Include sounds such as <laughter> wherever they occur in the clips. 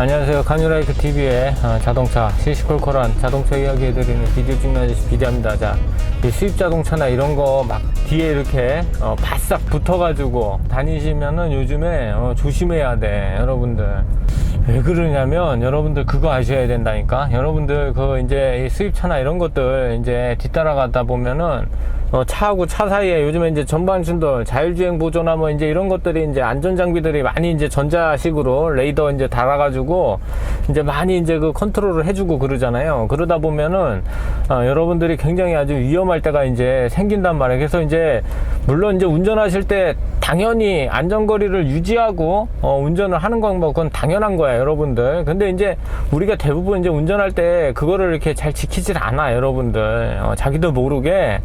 안녕하세요. 카뉴라이크 TV의 자동차 시시콜콜한 자동차 이야기 해드리는 비디오 찍는 아저씨 비디오입니다. 자, 이 수입 자동차나 이런 거 막 뒤에 이렇게 어, 바싹 붙어가지고 다니시면은 요즘에 어, 조심해야 돼, 여러분들. 왜 그러냐면 여러분들 그거 아셔야 된다니까. 여러분들 그 이제 이 수입차나 이런 것들 이제 뒤따라가다 보면은 어, 차하고 차 사이에 요즘에 이제 전방 충돌, 자율주행 보조나 뭐 이제 이런 것들이 이제 안전 장비들이 많이 이제 전자식으로 레이더 이제 달아가지고 이제 많이 이제 그 컨트롤을 해주고 그러잖아요. 그러다 보면은 어, 여러분들이 굉장히 아주 위험할 때가 이제 생긴단 말이에요. 그래서 이제 물론 이제 운전하실 때 당연히 안전거리를 유지하고 어, 운전을 하는 건 뭐 그건 당연한 거야, 여러분들. 근데 이제 우리가 대부분 이제 운전할 때 그거를 이렇게 잘 지키질 않아, 여러분들. 어, 자기도 모르게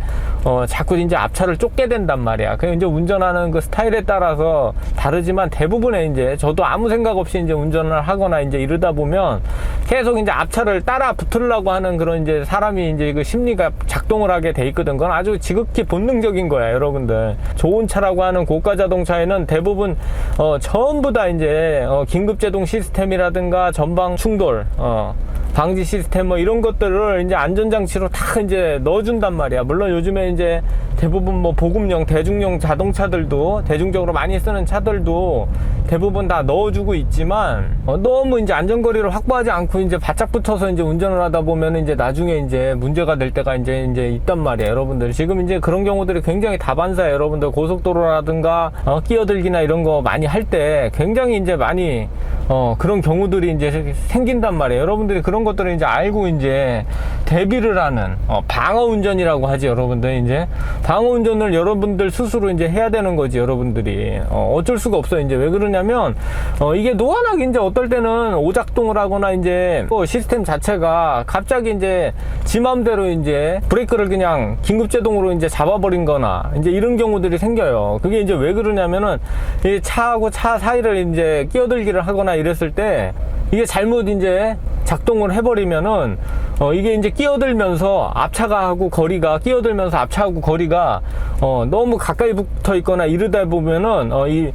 어, 자꾸 이제 앞차를 쫓게 된단 말이야. 그 이제 운전하는 그 스타일에 따라서 다르지만 대부분의 이제 저도 아무 생각 없이 이제 운전을 하거나 이제 이러다 보면 계속 이제 앞차를 따라 붙으려고 하는 그런 이제 사람이 이제 그 심리가 작동을 하게 돼 있거든. 그건 아주 지극히 본능적인 거야, 여러분들. 좋은 차라고 하는 고가 자동차에는 대부분 어, 전부 다 이제 어, 긴급 제동 시스템이라든가 전방 충돌 어, 방지 시스템 뭐 이런 것들을 이제 안전장치로 다 이제 넣어준단 말이야. 물론 요즘에 이제 대부분 뭐 보급용, 대중용 자동차들도 대중적으로 많이 쓰는 차들도 대부분 다 넣어주고 있지만 어, 너무 이제 안전거리를 확보하지 않고 이제 바짝 붙어서 이제 운전을 하다 보면 이제 나중에 이제 문제가 될 때가 이제 이제 있단 말이야, 여러분들. 지금 이제 그런 경우들이 굉장히 다반사야, 여러분들. 고속도로라든가 어, 끼어들기나 이런 거 많이 할 때 굉장히 이제 많이 어, 그런 경우들이 이제 생긴단 말이에요. 여러분들이 그런 것들을 이제 알고 이제 대비를 하는, 어, 방어 운전이라고 하지, 여러분들. 이제 방어 운전을 여러분들 스스로 이제 해야 되는 거지, 여러분들이. 어, 어쩔 수가 없어요. 이제 왜 그러냐면, 어, 이게 노안하게 이제 어떨 때는 오작동을 하거나 이제 또 시스템 자체가 갑자기 이제 지 맘대로 이제 브레이크를 그냥 긴급제동으로 이제 잡아버린 거나 이제 이런 경우들이 생겨요. 그게 이제 왜 그러냐면은 이 차하고 차 사이를 이제 끼어들기를 하거나 이랬을 때 이게 잘못 이제 작동을 해버리면은 어 이게 이제 끼어들면서 앞차가 하고 거리가 끼어들면서 앞차하고 거리가 어 너무 가까이 붙어 있거나 이러다 보면은 어 이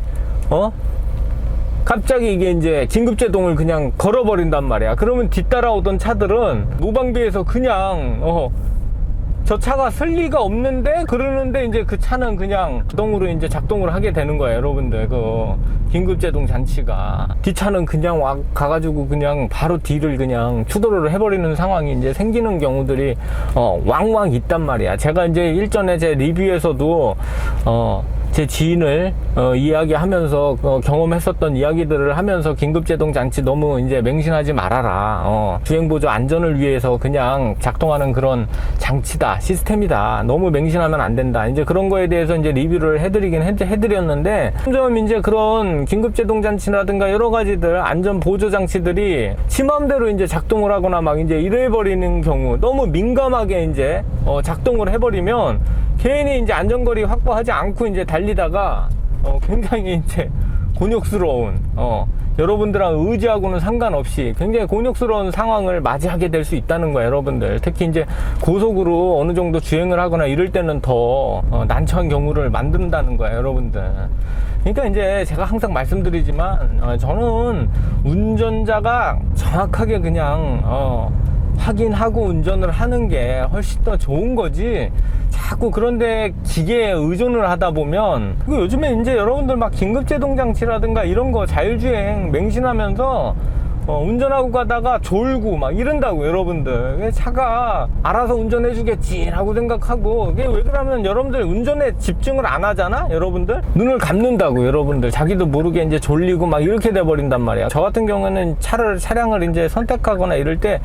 어 갑자기 이게 이제 긴급제동을 그냥 걸어버린단 말이야. 그러면 뒤따라오던 차들은 무방비에서 그냥 어. 저 차가 쓸 리가 없는데 그러는데 이제 그 차는 그냥 자동으로 이제 작동을 하게 되는 거예요, 여러분들. 그 긴급제동 장치가 뒷차는 그냥 와 가가지고 그냥 바로 뒤를 그냥 추돌을 해버리는 상황이 이제 생기는 경우들이 어 왕왕 있단 말이야. 제가 이제 일전에 제 리뷰에서도 어. 제 지인을 어, 이야기하면서 어, 경험했었던 이야기들을 하면서 긴급제동 장치 너무 이제 맹신하지 말아라. 어, 주행보조 안전을 위해서 그냥 작동하는 그런 장치다, 시스템이다. 너무 맹신하면 안 된다. 이제 그런 거에 대해서 이제 리뷰를 해드리긴 해, 해드렸는데 점점 이제 그런 긴급제동 장치라든가 여러 가지들 안전 보조 장치들이 지 맘대로 이제 작동을 하거나 막 이제 이래버리는 경우 너무 민감하게 이제 어, 작동을 해버리면 괜히 이제 안전거리 확보하지 않고 이제 달 리다가 어, 굉장히 이제 곤욕스러운 어, 여러분들랑 의지하고는 상관없이 굉장히 곤욕스러운 상황을 맞이하게 될 수 있다는 거예요, 여러분들. 특히 이제 고속으로 어느 정도 주행을 하거나 이럴 때는 더 어, 난처한 경우를 만든다는 거예요, 여러분들. 그러니까 이제 제가 항상 말씀드리지만 어, 저는 운전자가 정확하게 그냥 어, 확인하고 운전을 하는 게 훨씬 더 좋은 거지. 자꾸 그런데 기계에 의존을 하다 보면 그 요즘에 이제 여러분들 막 긴급제동 장치라든가 이런 거 자율주행 맹신하면서 어, 운전하고 가다가 졸고 막 이런다고 여러분들. 차가 알아서 운전해 주겠지 라고 생각하고. 그게 왜 그러면 여러분들 운전에 집중을 안 하잖아 여러분들? 눈을 감는다고 여러분들. 자기도 모르게 이제 졸리고 막 이렇게 돼 버린단 말이야. 저 같은 경우에는 차를 차량을 이제 선택하거나 이럴 때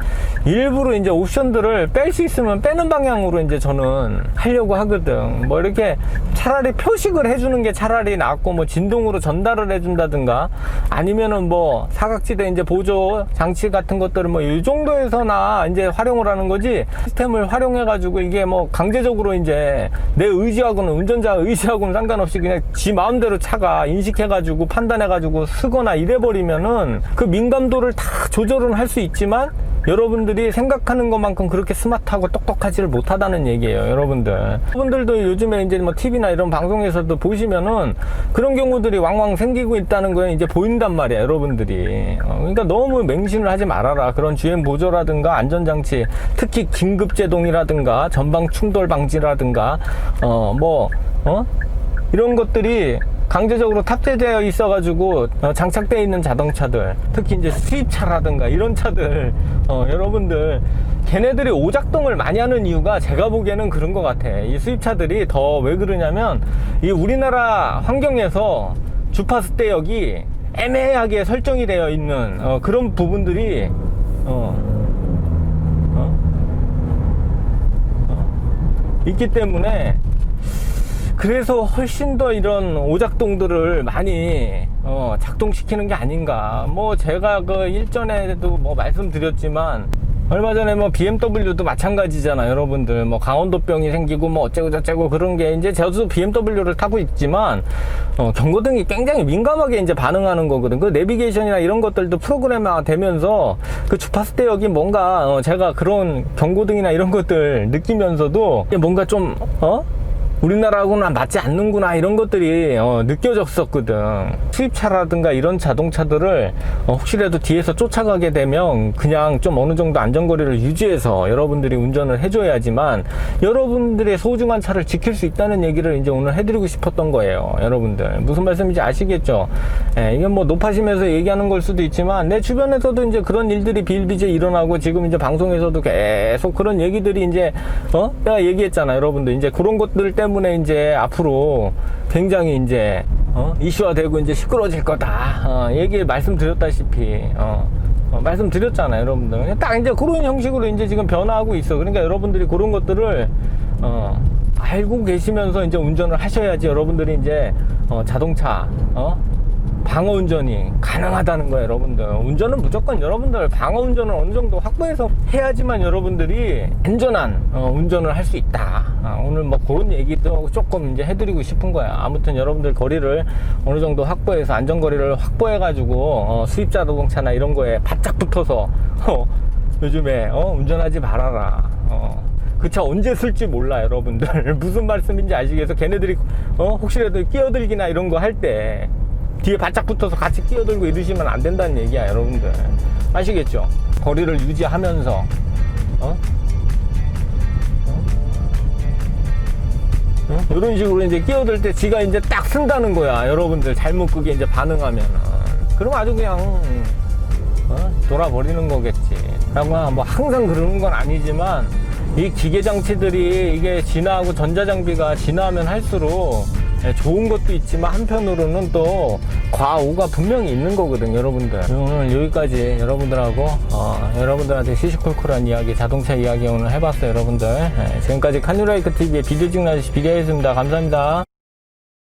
일부러 이제 옵션들을 뺄 수 있으면 빼는 방향으로 이제 저는 하려고 하거든. 뭐 이렇게 차라리 표식을 해주는 게 차라리 낫고 뭐 진동으로 전달을 해준다든가 아니면은 뭐 사각지대 이제 보조 장치 같은 것들을 뭐 이 정도에서나 이제 활용을 하는 거지. 시스템을 활용해 가지고 이게 뭐 강제적으로 이제 내 의지하고는 운전자 의지하고는 상관없이 그냥 지 마음대로 차가 인식해 가지고 판단해 가지고 쓰거나 이래 버리면은 그 민감도를 다 조절은 할 수 있지만 여러분들이 생각하는 것만큼 그렇게 스마트하고 똑똑하지를 못하다는 얘기예요, 여러분들. 여러분들도 요즘에 이제 뭐 TV나 이런 방송에서도 보시면은 그런 경우들이 왕왕 생기고 있다는 거에 이제 보인단 말이야, 여러분들이. 어, 그러니까 너무 맹신을 하지 말아라. 그런 주행 보조라든가 안전장치, 특히 긴급제동이라든가 전방 충돌 방지라든가, 어, 뭐, 어? 이런 것들이 강제적으로 탑재되어 있어가지고 어, 장착되어 있는 자동차들 특히 이제 수입차라든가 이런 차들 어, 여러분들 걔네들이 오작동을 많이 하는 이유가 제가 보기에는 그런 것 같아 이 수입차들이 더 왜 그러냐면 이 우리나라 환경에서 주파수 대역이 애매하게 설정이 되어 있는 어, 그런 부분들이 어, 어? 어? 있기 때문에 그래서 훨씬 더 이런 오작동들을 많이 어, 작동시키는 게 아닌가. 뭐 제가 그 일전에도 뭐 말씀드렸지만 얼마 전에 뭐 BMW도 마찬가지잖아, 여러분들. 뭐 강원도병이 생기고 뭐 어쩌고 저쩌고 그런 게 이제 저도 BMW를 타고 있지만 어, 경고등이 굉장히 민감하게 이제 반응하는 거거든. 그 내비게이션이나 이런 것들도 프로그램화 되면서 그 주파수 대역이 뭔가 어, 제가 그런 경고등이나 이런 것들 느끼면서도 뭔가 좀 어? 우리나라하고는 맞지 않는구나 이런 것들이 어, 느껴졌었거든. 수입차라든가 이런 자동차들을 어, 혹시라도 뒤에서 쫓아가게 되면 그냥 좀 어느 정도 안전거리를 유지해서 여러분들이 운전을 해줘야지만 여러분들의 소중한 차를 지킬 수 있다는 얘기를 이제 오늘 해드리고 싶었던 거예요 여러분들. 무슨 말씀인지 아시겠죠? 예, 이건 뭐 높아지면서 얘기하는 걸 수도 있지만 내 주변에서도 이제 그런 일들이 비일비재 일어나고 지금 이제 방송에서도 계속 그런 얘기들이 이제 어? 내가 얘기했잖아 여러분들. 이제 그런 것들 때문에 이제 앞으로 굉장히 이제 어? 이슈화되고 이제 시끄러워질 거다 어, 얘기 말씀드렸다시피 어, 어, 말씀드렸잖아요 여러분들 딱 이제 그런 형식으로 이제 지금 변화하고 있어 그러니까 여러분들이 그런 것들을 어, 알고 계시면서 이제 운전을 하셔야지 여러분들이 이제 어, 자동차 어? 방어 운전이 가능하다는 거예요, 여러분들. 운전은 무조건 여러분들 방어 운전을 어느 정도 확보해서 해야지만 여러분들이 안전한 어, 운전을 할 수 있다. 아, 오늘 뭐 그런 얘기도 조금 이제 해드리고 싶은 거야. 아무튼 여러분들 거리를 어느 정도 확보해서 안전거리를 확보해 가지고 어, 수입 자동차나 이런 거에 바짝 붙어서 어, 요즘에 어, 운전하지 말아라. 어. 그차 언제 쓸지 몰라 여러분들 <laughs> 무슨 말씀인지 아시겠어 걔네들이 어 혹시라도 끼어들기나 이런 거 할 때 뒤에 바짝 붙어서 같이 끼어들고 이러시면 안 된다는 얘기야 여러분들 아시겠죠 거리를 유지하면서 어? 어? 이런 식으로 이제 끼어들 때 지가 이제 딱 쓴다는 거야 여러분들 잘못 그게 이제 반응하면은 그럼 아주 그냥 어? 돌아버리는 거겠지. 뭐 항상 그러는 건 아니지만 이 기계 장치들이 이게 진화하고 전자 장비가 진화하면 할수록 예, 좋은 것도 있지만 한편으로는 또 과오가 분명히 있는 거거든 여러분들. 오늘 여기까지 여러분들하고 어, 여러분들한테 시시콜콜한 이야기 자동차 이야기 오늘 해봤어요 여러분들. 예, 지금까지 카뉴라이크 TV의 비디오 찍는 아저씨 비디오였습니다. 감사합니다